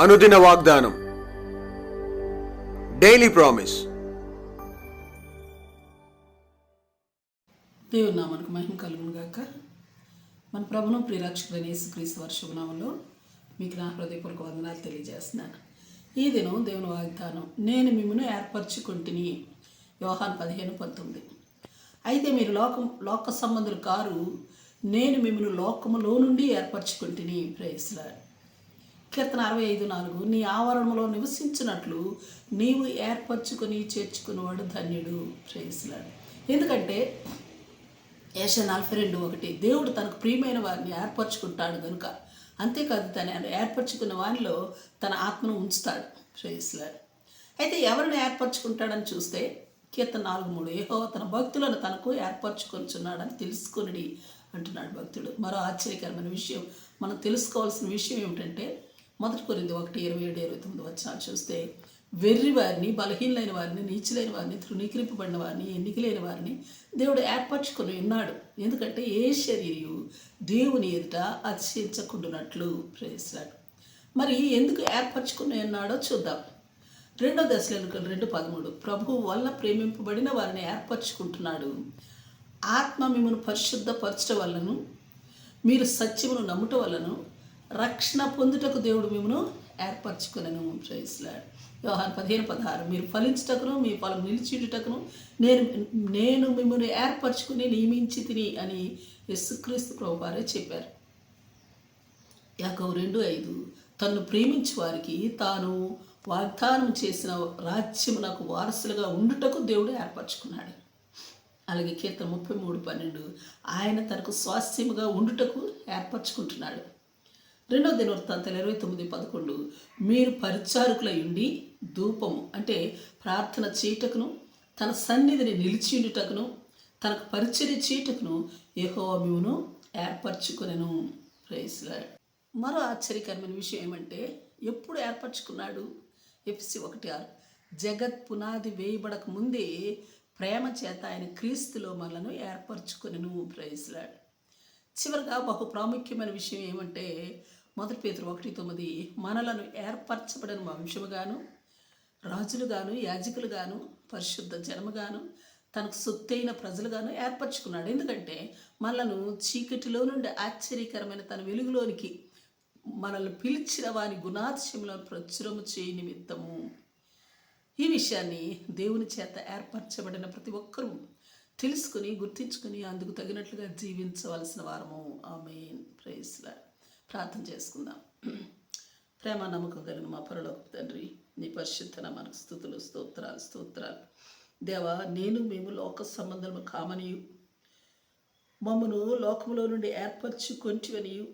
అనుదిన వాగ్దానం. Daily promise దేవుని నామానికి మహిమ కలుగును గాక. మన ప్రభును ప్రియరక్షకుడైన యేసుక్రీస్తు క్రీస్తు శుభనామంలో మీకు నా హృదయపూర్వక వందనాలు తెలియజేస్తున్నాను. ఈ దినం దేవుని వాగ్దానం నేను మిమ్మల్ని ఏర్పరచుకుంటుని యోహాన్ పదిహేను పంతొమ్మిది. అయితే మీరు లోకం లోక సంబంధులు కారు నేను మిమ్మల్ని లోకములో నుండి ఏర్పరచుకుంటుని ప్రేయస్లాడు కీర్తన అరవై ఐదు నాలుగు నీ ఆవరణలో నివసించినట్లు నీవు ఏర్పరచుకొని చేర్చుకునేవాడు ధన్యుడు. ప్రేయస్లాడు ఎందుకంటే ఏష నలభై రెండు ఒకటి దేవుడు తనకు ప్రియమైన వారిని ఏర్పరచుకుంటాడు కనుక అంతేకాదు తను ఏర్పరచుకున్న వారిలో తన ఆత్మను ఉంచుతాడు. ప్రేయస్లాడు అయితే ఎవరిని ఏర్పరచుకుంటాడని చూస్తే కీర్తన నాలుగు మూడు ఏహో తన భక్తులను తనకు ఏర్పరచుకొనిచున్నాడని తెలుసుకొనిడి అంటున్నాడు భక్తుడు. మరో ఆశ్చర్యకరమైన విషయం మనం తెలుసుకోవాల్సిన విషయం ఏమిటంటే మొదటి కొరింది ఒకటి ఇరవై ఏడు ఇరవై తొమ్మిది వచ్చిన చూస్తే వెర్రి వారిని బలహీనలైన వారిని నీచులైన వారిని తృణీకరింపబడిన వారిని ఎన్నికలైన వారిని దేవుడు ఏర్పరచుకొని ఉన్నాడు. ఎందుకంటే ఏ శరీరు దేవుని ఎదుట అతిశయించకుండానట్లు ప్రేసిలాడు మరి ఎందుకు ఏర్పరచుకుని ఉన్నాడో చూద్దాం. రెండో దశలో రెండు పదమూడు. ప్రభు వల్ల ప్రేమింపబడిన వారిని ఏర్పరచుకుంటున్నాడు. ఆత్మ మిమ్మల్ని పరిశుద్ధపరచడం వల్లను మీరు సత్యమును నమ్ముట వలన రక్షణ పొందుటకు దేవుడు మిమ్మను ఏర్పరచుకునను ప్రైస్లాడ్ వ్యవహారం పదిహేను పదహారు. మీరు ఫలించుటకును మీ ఫలం నిలిచిటకును నేను నేను మిమ్మల్ని ఏర్పరచుకుని నియమించి తిని అని యేసుక్రీస్తు ప్రభువారే చెప్పారు. యాకవు రెండు ఐదు. తను ప్రేమించు వారికి తాను వాగ్దానం చేసిన రాజ్యమునకు వారసులుగా ఉండుటకు దేవుడు ఏర్పరచుకున్నాడు. అలాగే కీర్తన ముప్పై మూడు పన్నెండు. ఆయన తనకు స్వాస్థ్యముగా ఉండుటకు ఏర్పరచుకుంటున్నాడు. రెండవ దినవృత్తాంతాలు ఇరవై తొమ్మిది పదకొండు. మీరు పరిచారకులై ఉండి ధూపము అంటే ప్రార్థన చీటకును తన సన్నిధిని నిలిచి ఉండుటకును తనకు పరిచర్య చీటకును యెహోవామును ఏర్పరచుకునెను. ప్రైస్లాడ్ మరో ఆశ్చర్యకరమైన విషయం ఏమంటే ఎప్పుడు ఏర్పరచుకున్నాడు? ఎఫ్సి ఒకటి ఆరు. జగత్ పునాది వేయబడక ముందే ప్రేమ చేత ఆయన క్రీస్తులో మనలను ఏర్పరచుకునెను. ప్రైస్లాడ్ చివరిగా బహు ప్రాముఖ్యమైన విషయం ఏమంటే మొదటి పేతురు ఒకటి తొమ్మిది మనలను ఏర్పరచబడిన వంశముగాను రాజులుగాను యాజకులుగాను పరిశుద్ధ జనముగాను తనకు సొత్తైన ప్రజలుగాను ఏర్పరచుకున్నాడు. ఎందుకంటే మనలను చీకటిలో నుండి ఆశ్చర్యకరమైన తన వెలుగులోనికి మనల్ని పిలిచిన వారి గుణాతిశయములను ప్రచురము చేయ నిమిత్తము. ఈ విషయాన్ని దేవుని చేత ఏర్పరచబడిన ప్రతి ఒక్కరూ తెలుసుకుని గుర్తించుకుని అందుకు తగినట్లుగా జీవించవలసిన వారము. ఆమె ప్రేస్లా ప్రార్థన చేసుకుందాం. ప్రేమ నమ్మకం కలిగిన మా పరలోక తండ్రి నీ పరిశుద్ధన మనకు స్థుతులు స్తోత్రాలు స్తోత్రాలు. దేవా నేను మేము లోక సంబంధము కామనియు. మమ్మను లోకములో నుండి ఏర్పరచు కొంటివనియు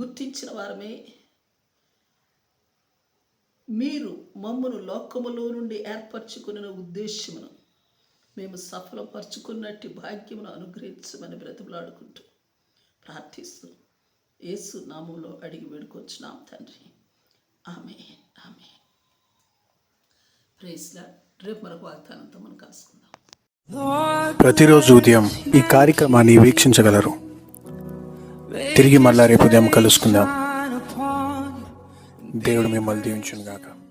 గుర్తించిన వారమే. మీరు మమ్మను లోకములో నుండి ఏర్పరచుకున్న ఉద్దేశమును మేము సఫలపరచుకున్నట్టు భాగ్యమును అనుగ్రహించమని బ్రతిమలాడుకుంటూ ప్రార్థిస్తున్నాం. యేసు నామంలో అడిగి వేడుకొచ్చున్నాం తండ్రి. ఆమె ఆమె ప్రేస్లా రేపు మరొక వాగ్దానంతో మనం కలుసుకుందాం. ప్రతిరోజు ఉదయం ఈ కార్యక్రమాన్ని వీక్షించగలరు. తిరిగి మళ్ళా రేపు ఉదయం కలుసుకుందాం. దేవుడు మిమ్మల్ని దీవించును గాక